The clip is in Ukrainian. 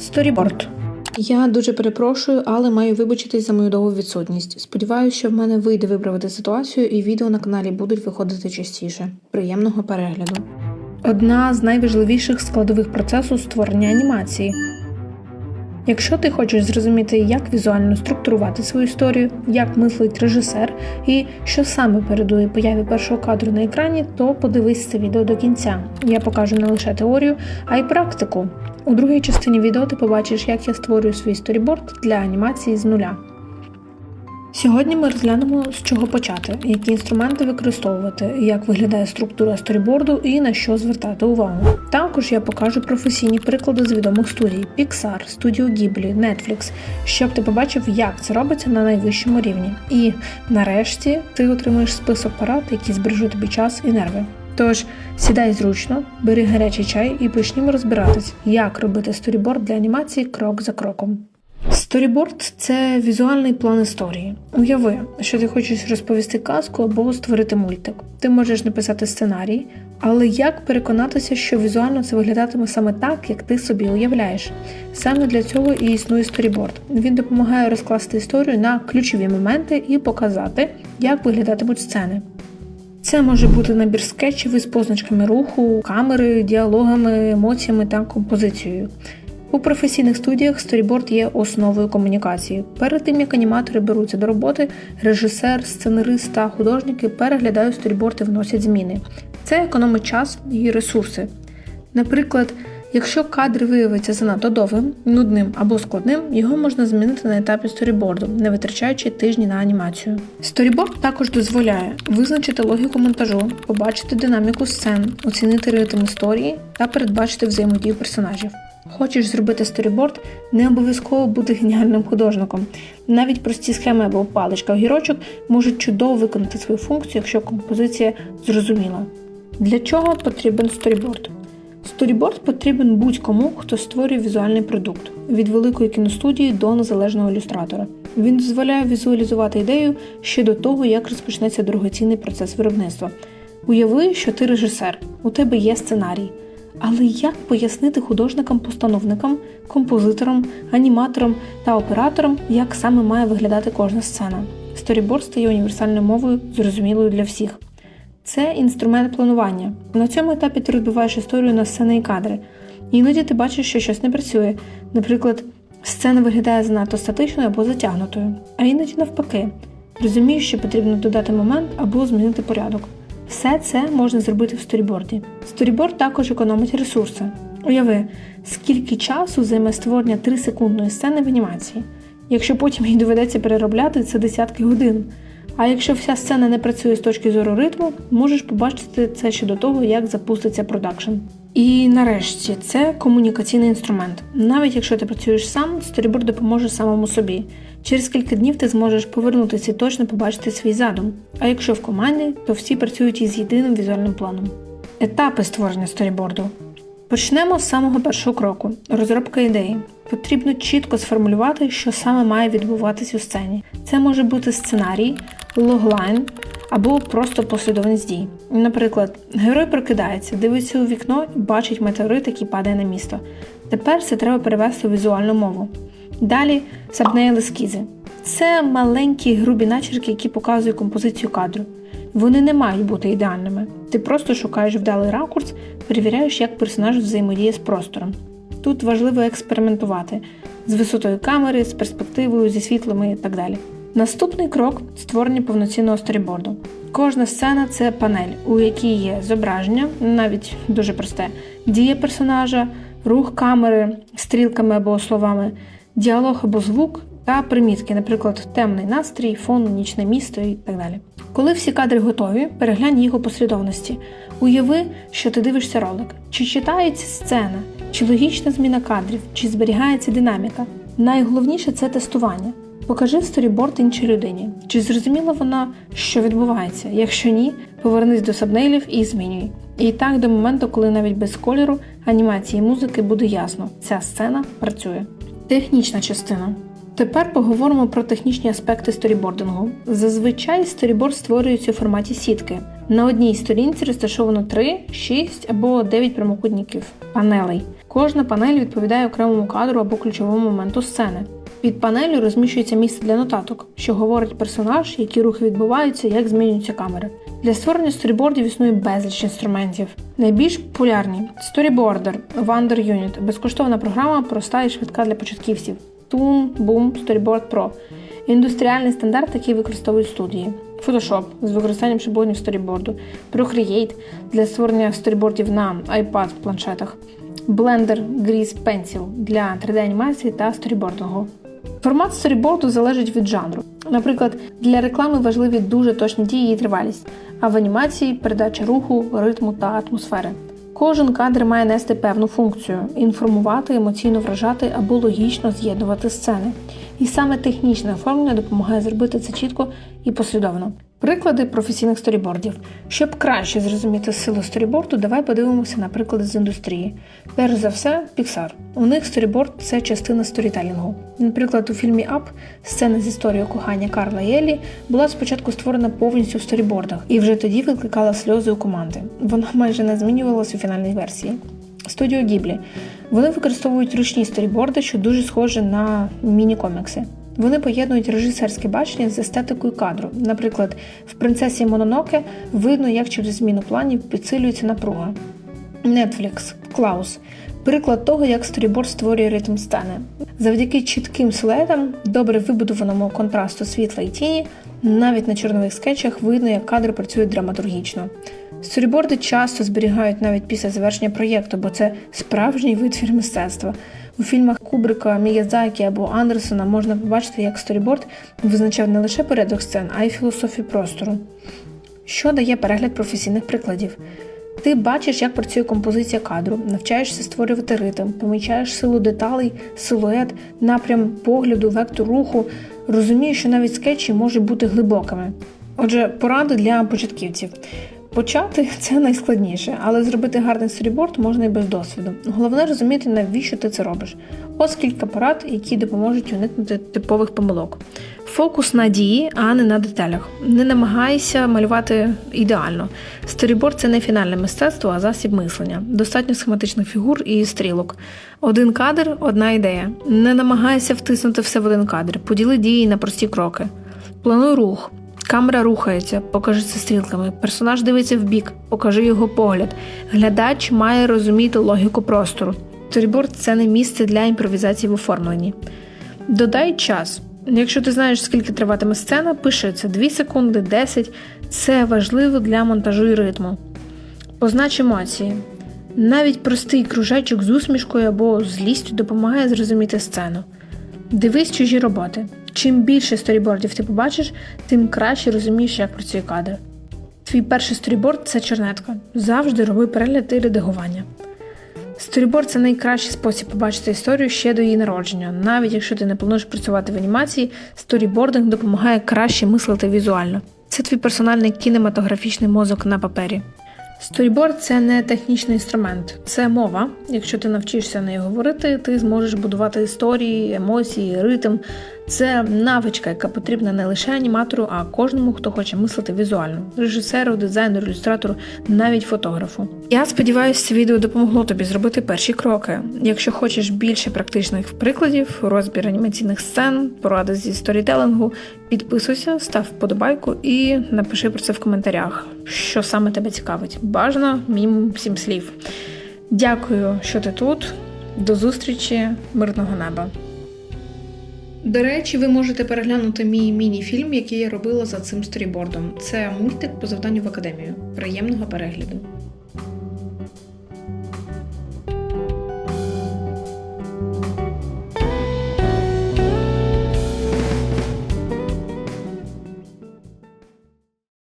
Сторіборд. Я дуже перепрошую, але маю вибачитись за мою довгу відсутність. Сподіваюся, що в мене вийде виправити ситуацію, і відео на каналі будуть виходити частіше. Приємного перегляду. Одна з найважливіших складових процесу створення анімації. Якщо ти хочеш зрозуміти, як візуально структурувати свою історію, як мислить режисер і що саме передує появі першого кадру на екрані, то подивись це відео до кінця. Я покажу не лише теорію, а й практику. У другій частині відео ти побачиш, як я створюю свій сторіборд для анімації з нуля. Сьогодні ми розглянемо, з чого почати, які інструменти використовувати, як виглядає структура сторіборду і на що звертати увагу. Також я покажу професійні приклади з відомих студій Pixar, Studio Ghibli, Netflix, щоб ти побачив, як це робиться на найвищому рівні. І нарешті ти отримаєш список порад, які збережуть тобі час і нерви. Тож сідай зручно, бери гарячий чай і почнімо розбиратись, як робити сторіборд для анімації крок за кроком. Сторіборд це візуальний план історії. Уяви, що ти хочеш розповісти казку або створити мультик. Ти можеш написати сценарій, але як переконатися, що візуально це виглядатиме саме так, як ти собі уявляєш? Саме для цього і існує сторіборд. Він допомагає розкласти історію на ключові моменти і показати, як виглядатимуть сцени. Це може бути набір скетчів із позначками руху, камери, діалогами, емоціями та композицією. У професійних студіях сторіборд є основою комунікації. Перед тим як аніматори беруться до роботи, режисер, сценарист та художники переглядають сторіборд і вносять зміни. Це економить час і ресурси. Наприклад, якщо кадр виявиться занадто довгим, нудним або складним, його можна змінити на етапі сторіборду, не витрачаючи тижні на анімацію. Сторіборд також дозволяє визначити логіку монтажу, побачити динаміку сцен, оцінити ритм історії та передбачити взаємодію персонажів. Хочеш зробити сторіборд, не обов'язково бути геніальним художником. Навіть прості схеми або паличка огірочок можуть чудово виконати свою функцію, якщо композиція зрозуміла. Для чого потрібен сторіборд? Сторіборд потрібен будь-кому, хто створює візуальний продукт від великої кіностудії до незалежного ілюстратора. Він дозволяє візуалізувати ідею ще до того, як розпочнеться дорогоцінний процес виробництва. Уяви, що ти режисер, у тебе є сценарій. Але як пояснити художникам-постановникам, композиторам, аніматорам та операторам, як саме має виглядати кожна сцена? Сторіборд стає універсальною мовою, зрозумілою для всіх. Це інструмент планування. На цьому етапі ти розбиваєш історію на сцени і кадри. Іноді ти бачиш, що щось не працює. Наприклад, сцена виглядає занадто статичною або затягнутою, а іноді навпаки. Розумієш, що потрібно додати момент або змінити порядок. Все це можна зробити в сторіборді. Сторіборд також економить ресурси. Уяви, скільки часу займе створення 3-секундної сцени в анімації. Якщо потім її доведеться переробляти, це десятки годин. А якщо вся сцена не працює з точки зору ритму, можеш побачити це ще до того, як запуститься продакшн. І нарешті це комунікаційний інструмент. Навіть якщо ти працюєш сам, сторіборд допоможе самому собі. Через кілька днів ти зможеш повернутися і точно побачити свій задум. А якщо в команді, то всі працюють із єдиним візуальним планом. Етапи створення сторіборду. Почнемо з самого першого кроку розробка ідеї. Потрібно чітко сформулювати, що саме має відбуватись у сцені. Це може бути сценарій, логлайн або просто послідовність дій. Наприклад, герой прокидається, дивиться у вікно і бачить метеорит, який падає на місто. Тепер це треба перевести у візуальну мову. Далі сабнейл ескізи. Це маленькі грубі начерки, які показують композицію кадру. Вони не мають бути ідеальними. Ти просто шукаєш вдалий ракурс, перевіряєш, як персонаж взаємодіє з простором. Тут важливо експериментувати з висотою камери, з перспективою, зі світлами і так далі. Наступний крок створення повноцінного сторіборду. Кожна сцена це панель, у якій є зображення, навіть дуже просте, дія персонажа, рух камери, стрілками або словами, діалог або звук та примітки, наприклад, темний настрій, фон, нічне місто і так далі. Коли всі кадри готові, переглянь їх у послідовності. Уяви, що ти дивишся ролик, чи читається сцена, чи логічна зміна кадрів, чи зберігається динаміка. Найголовніше це тестування. Покажи сторіборд іншій людині. Чи зрозуміла вона, що відбувається? Якщо ні, повернись до сабнейлів і змінюй. І так до моменту, коли навіть без кольору, анімації музики буде ясно, ця сцена працює. Технічна частина. Тепер поговоримо про технічні аспекти сторібордингу. Зазвичай сторіборд створюється у форматі сітки. На одній сторінці розташовано 3, 6 або 9 прямокутників панелей. Кожна панель відповідає окремому кадру або ключовому моменту сцени. Під панелью розміщується місце для нотаток, що говорить персонаж, які рухи відбуваються, як змінюються камери. Для створення сторібордів існує безліч інструментів. Найбільш популярні Storyboarder, Wonder Unit, безкоштовна програма, проста і швидка для початківців. Toon, Boom, Storyboard Pro. Індустріальний стандарт, який використовують студії. Photoshop з використанням шаблонів сторіборду, Procreate для створення сторібордів на iPad в планшетах, Blender Grease Pencil для 3D-анімації та сторібордингу. Формат сторіборду залежить від жанру. Наприклад, для реклами важливі дуже точні дії і тривалість, а в анімації передача руху, ритму та атмосфери. Кожен кадр має нести певну функцію інформувати, емоційно вражати або логічно з'єднувати сцени. І саме технічне оформлення допомагає зробити це чітко і послідовно. Приклади професійних сторібордів. Щоб краще зрозуміти силу сторіборду, давай подивимося на приклади з індустрії. Перш за все, Pixar. У них сторіборд це частина сторітелінгу. Наприклад, у фільмі Up сцена з історією кохання Карла і Еллі була спочатку створена повністю в сторібордах і вже тоді викликала сльози у команди. Вона майже не змінювалась у фінальній версії. Студіо Гіблі. Вони використовують ручні сторіборди, що дуже схожі на міні-комікси. Вони поєднують режисерське бачення з естетикою кадру. Наприклад, в принцесі Мононоке видно, як через зміну планів підсилюється напруга. Netflix Клаус приклад того, як сторіборд створює ритм сцени. Завдяки чітким силуетам, добре вибудованому контрасту світла і тіні, навіть на чорнових скетчах видно, як кадри працюють драматургічно. Сторіборди часто зберігають навіть після завершення проєкту, бо це справжній витвір мистецтва. У фільмах Кубрика, Міязакі або Андерсона можна побачити, як сторіборд визначав не лише порядок сцен, а й філософію простору. Що дає перегляд професійних прикладів? Ти бачиш, як працює композиція кадру, навчаєшся створювати ритм, помічаєш силу деталей, силует, напрям погляду, вектор руху, розумієш, що навіть скетчі можуть бути глибокими. Отже, поради для початківців. Почати це найскладніше, але зробити гарний сторіборд можна і без досвіду. Головне розуміти, навіщо ти це робиш. Ось кілька порад, які допоможуть уникнути типових помилок. Фокус на дії, а не на деталях. Не намагайся малювати ідеально. Сторіборд це не фінальне мистецтво, а засіб мислення. Достатньо схематичних фігур і стрілок. Один кадр одна ідея. Не намагайся втиснути все в один кадр. Поділи дії на прості кроки. Плануй рух. Камера рухається, покажи це стрілками. Персонаж дивиться в бік, покажи його погляд. Глядач має розуміти логіку простору. Сторіборд це не місце для імпровізації в оформленні. Додай час. Якщо ти знаєш, скільки триватиме сцена, пиши це 2 секунди, 10. Це важливо для монтажу і ритму. Познач емоції. Навіть простий кружечок з усмішкою або злістю допомагає зрозуміти сцену. Дивись чужі роботи. Чим більше сторібордів ти побачиш, тим краще розумієш, як працює кадр. Твій перший сторіборд це чернетка. Завжди роби перегляд і редагування. Сторіборд це найкращий спосіб побачити історію ще до її народження. Навіть якщо ти не плануєш працювати в анімації, сторібординг допомагає краще мислити візуально. Це твій персональний кінематографічний мозок на папері. Сторіборд це не технічний інструмент, це мова. Якщо ти навчишся нею говорити, ти зможеш будувати історії, емоції, ритм. Це навичка, яка потрібна не лише аніматору, а кожному, хто хоче мислити візуально режисеру, дизайнеру, ілюстратору, навіть фотографу. Я сподіваюся, це відео допомогло тобі зробити перші кроки. Якщо хочеш більше практичних прикладів, розбір анімаційних сцен, поради зі сторітелингу, підписуйся, став вподобайку і напиши про це в коментарях, що саме тебе цікавить. Бажано мінімум сім слів. Дякую, що ти тут. До зустрічі, мирного неба. До речі, ви можете переглянути мій міні-фільм, який я робила за цим сторібордом. Це мультик по завданню в академію. Приємного перегляду!